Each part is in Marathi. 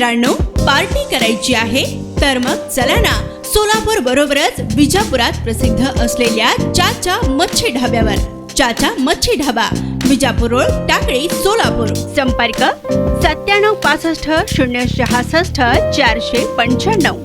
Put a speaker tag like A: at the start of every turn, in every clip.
A: मित्रांनो पार्टी करायची आहे तर मग चला ना सोलापूर बरोबरच विजापुरात प्रसिद्ध असलेल्या चाचा मच्छी ढाब्यावर. चाचा मच्छी ढाबा विजापूर रोड टाकळी सोलापूर. संपर्क सत्त्याण्णव पासष्ट शून्य सहासष्ट चारशे पंच्याण्णव.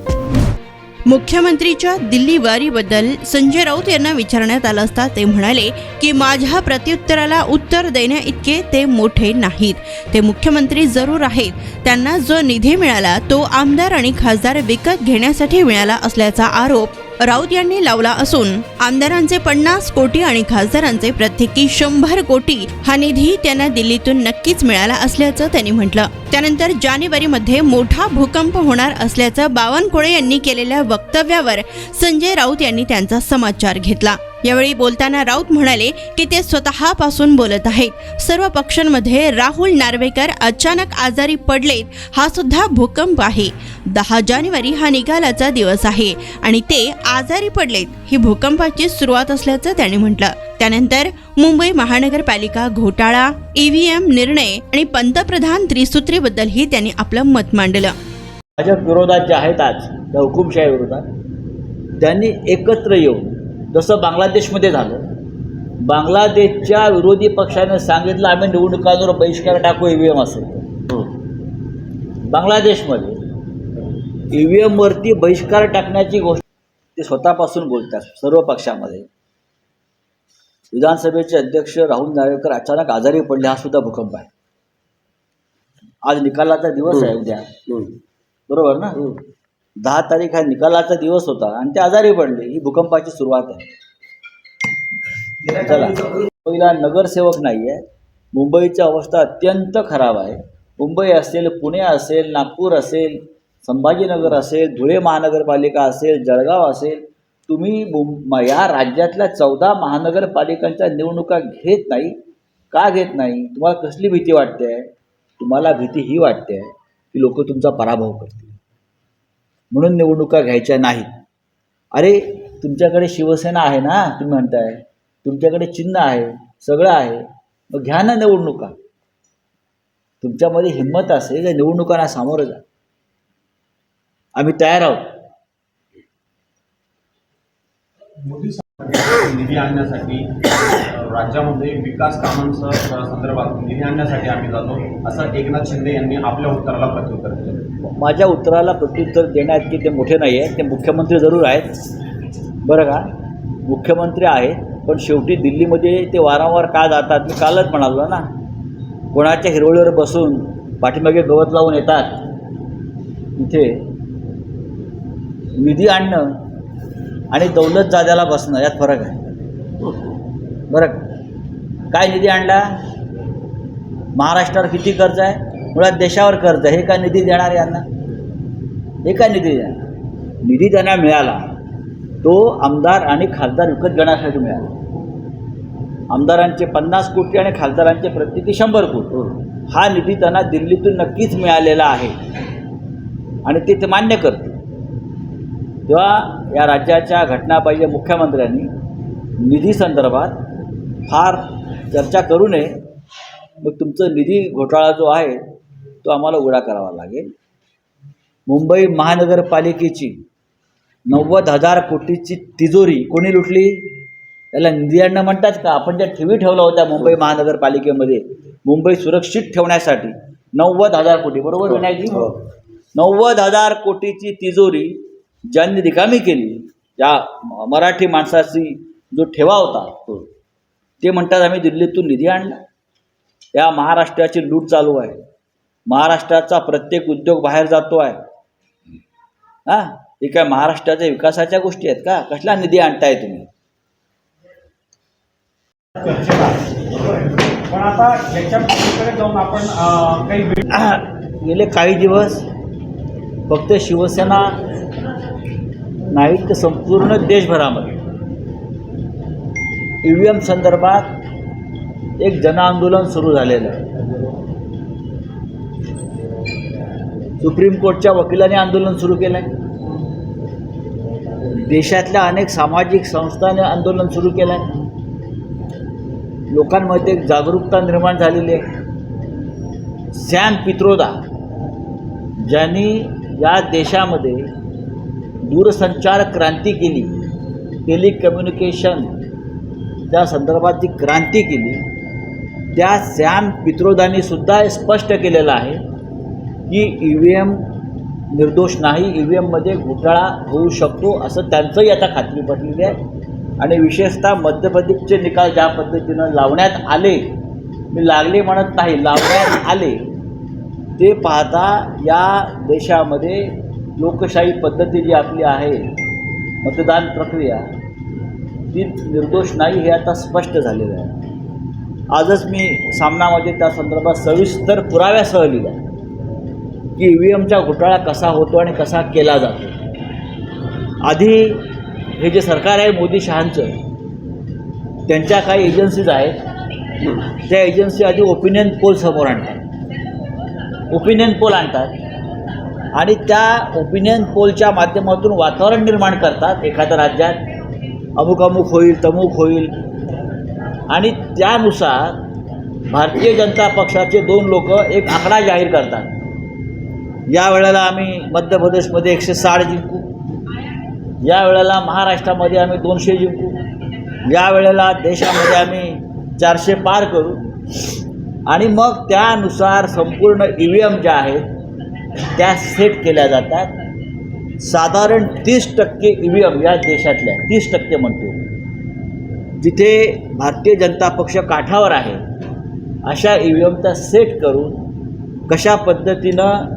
A: मुख्यमंत्रीच्या दिल्ली वारीबद्दल संजय राऊत यांना विचारण्यात आलं असता ते म्हणाले की माझ्या प्रत्युत्तराला उत्तर देण्या इतके ते मोठे नाहीत. ते मुख्यमंत्री जरूर आहेत. त्यांना जो निधी मिळाला तो आमदार आणि खासदार विकत घेण्यासाठी मिळाला असल्याचा आरोप राऊत यांनी लावला असून आमदारांचे पन्नास कोटी आणि खासदारांचे प्रत्येकी शंभर कोटी हा निधी त्यांना दिल्लीतून नक्कीच मिळाला असल्याचं त्यांनी म्हटलं. त्यानंतर जानेवारीमध्ये मोठा भूकंप होणार असल्याचं बावनकुळे यांनी केलेल्या वक्तव्यावर संजय राऊत यांनी त्यांचा समाचार घेतला. यावेळी बोलताना राऊत म्हणाले की ते स्वतःपासून बोलत आहेत. सर्व पक्षांमध्ये राहुल नार्वेकर अचानक आजारी पडलेत हा सुद्धा भूकंप आहे. दहा जानेवारी हा निकालाचा दिवस आहे आणि ते आजारी पडलेत ही भूकंपाची सुरुवात असल्याचं त्यांनी म्हटलं. त्यानंतर मुंबई महानगरपालिका घोटाळा ईव्हीएम निर्णय आणि पंतप्रधान त्रिसूत्रीबद्दलही त्यांनी आपलं मत मांडलं.
B: भाजप विरोधात जे आहेत आज त्या हुकुमशाही विरोधात त्यांनी एकत्र येऊन जसं बांगलादेशमध्ये झालं. बांगलादेशच्या विरोधी पक्षाने सांगितलं आम्ही निवडणुकांवर बहिष्कार टाकू ई व्ही एम असेल. बांगलादेशमध्ये ई व्ही एमवरती बहिष्कार टाकण्याची गोष्ट ते स्वतःपासून बोलतात सर्व पक्षामध्ये. विधानसभेचे अध्यक्ष राहुल नार्वेकर अचानक आजारी पडले हा सुद्धा भूकंप आहे. आज निकालाचा दिवस आहे उद्या. बरोबर ना? दहा तारीख हा निकालाचा दिवस होता आणि ते आजारी पडले. ही भूकंपाची सुरुवात आहे. चला. मुंबईला नगरसेवक नाही आहे मुंबईची अवस्था अत्यंत खराब आहे. मुंबई असेल पुणे असेल नागपूर असेल संभाजीनगर असेल धुळे महानगरपालिका असेल जळगाव असेल तुम्ही मुं या राज्यातल्या चौदा महानगरपालिकांच्या निवडणुका घेत नाही. का घेत नाही? तुम्हाला कसली भीती वाटते? आहे तुम्हाला भीती ही वाटते आहे की लोक तुमचा पराभव करतील. म्हणून निवडणुका घ्यायच्या नाहीत. अरे तुमच्याकडे शिवसेना आहे ना तुम्ही म्हणताय. तुमच्याकडे चिन्ह आहे सगळं आहे. मग घ्या ना निवडणुका. तुमच्यामध्ये हिंमत असेल तर निवडणुकांना सामोरं जा. आम्ही तयार आहोत.
C: मोदी निधी आणण्यासाठी राज्यामध्ये विकास कामांचं संदर्भात निधी आणण्यासाठी आम्ही जातो असं एकनाथ शिंदे यांनी आपल्या उत्तराला प्रत्युत्तर दिलं.
B: माझ्या उत्तराला प्रत्युत्तर देण्यात की ते मोठे नाही आहे ते मुख्यमंत्री जरूर आहेत. बरं का? मुख्यमंत्री आहेत पण शेवटी दिल्लीमध्ये ते वारंवार का जातात मी कालच म्हणालो ना. कोणाच्या हिरवळीवर बसून पाठीमागे गवत लावून येतात. इथे निधी आणणं आणि दौलत जाद्याला बसणं यात फरक आहे. बरं? काय निधी आणला? महाराष्ट्रावर किती कर्ज आहे? मुळात देशावर कर्ज आहे. हे काय निधी देणार यांना? हे काय निधी देणार? निधी त्यांना मिळाला. तो आमदार आणि खासदार विकत घेण्यासाठी मिळाला. आमदारांचे पन्नास कोटी आणि खासदारांचे प्रत्येकी शंभर कोटी. हा. निधी त्यांना दिल्लीतून नक्कीच मिळालेला आहे. आणि ते ते मान्य करते तेव्हा या राज्याच्या घटना पाहिजे मुख्यमंत्र्यांनी निधी संदर्भात फार चर्चा करू नये. मग तुमचं निधी घोटाळा जो आहे तो आम्हाला उघडा करावा लागेल. मुंबई महानगरपालिकेची नव्वद हजार कोटीची तिजोरी कोणी लुटली? त्याला निधी आणणं म्हणतात का? आपण ज्या ठेवी ठेवल्या होत्या मुंबई महानगरपालिकेमध्ये मुंबई सुरक्षित ठेवण्यासाठी नव्वद हजार कोटी बरोबर विनायकजी? नव्वद हजार कोटीची तिजोरी ज्यांनी रिकामी केली या म- मराठी माणसाची जो ठेवा होता ते म्हणतात आम्ही दिल्लीतून निधी आणला. या महाराष्ट्राची लूट चालू आहे. महाराष्ट्राचा प्रत्येक उद्योग बाहेर जातो आहे. हां? हे काय महाराष्ट्राच्या विकासाच्या गोष्टी आहेत का? कसला निधी आणताय तुम्ही?
C: पण आता याच्या पलीकडे जाऊन आपण अ, काही वेळ-
B: गेले काही दिवस फक्त शिवसेना नाही तर संपूर्ण देशभरामध्ये. ई व्ही एम संदर्भात एक जनआंदोलन सुरू झालेलं. आहे सुप्रीम कोर्टच्या वकिलांनी आंदोलन सुरू केलं आहे देशातल्या अनेक सामाजिक संस्थांनी आंदोलन सुरू केलं आहे लोकांमध्ये एक जागरूकता निर्माण झालेली आहे. सॅम पित्रोदा ज्यांनी या देशामध्ये दूरसंचार क्रांती केली टेलिकम्युनिकेशन त्या संदर्भात जी क्रांती केली त्या सॅम पित्रोदानीसुद्धा स्पष्ट केलेलं आहे की ई व्ही एम निर्दोष नाही ई व्ही एममध्ये घोटाळा होऊ शकतो असं त्यांचंही आता खात्री पटलेली आहे. आणि विशेषतः मध्य प्रदेशचे निकाल ज्या पद्धतीनं लावण्यात आले मी लागले म्हणत नाही लावण्यात आले ते पाहता या देशामध्ये लोकशाही पद्धती जी आपली आहे मतदान प्रक्रिया ती निर्दोष नाही हे आता स्पष्ट झालेलं आहे. आजच मी सामनामध्ये त्या संदर्भात सविस्तर पुराव्यासह लिहिला की ई व्ही एमचा घोटाळा कसा होतो आणि कसा केला जातो. आधी हे जे सरकार आहे मोदी शहांचं त्यांच्या काही एजन्सीज आहेत. त्या एजन्सी आधी ओपिनियन पोल समोर आणतात. ओपिनियन पोल आणतात आणि त्या ओपिनियन पोलच्या माध्यमातून वातावरण निर्माण करतात एखाद्या राज्यात. अमुक अमुक होईल तमुक होईल. आणि त्यानुसार भारतीय जनता पक्षाचे दोन लोक एक आकडा जाहीर करतात. या वेळेला आम्ही मध्य प्रदेशमध्ये एकशे साठ जिंकू. या वेळेला महाराष्ट्रामध्ये आम्ही दोनशे जिंकू. या वेळेला देशामध्ये आम्ही चारशे पार करू. आणि मग त्यानुसार संपूर्ण ई व्ही एम ज्या आहेत त्या सेट केल्या जातात. साधारण तीस टक्के ई व्ही एम या देशातल्या तीस टक्के म्हणतो. जिथे भारतीय जनता पक्ष काठावर आहे अशा ई व्ही एमचा सेट करून कशा पद्धतीनं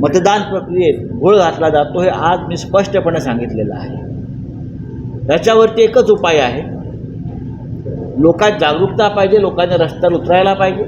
B: मतदान प्रक्रियेत घोळ घातला जातो हे आज मी स्पष्टपणे सांगितलेलं आहे. त्याच्यावरती एकच उपाय आहे. लोकांत जागरूकता पाहिजे लोकांनी रस्त्यावर उतरायला पाहिजे.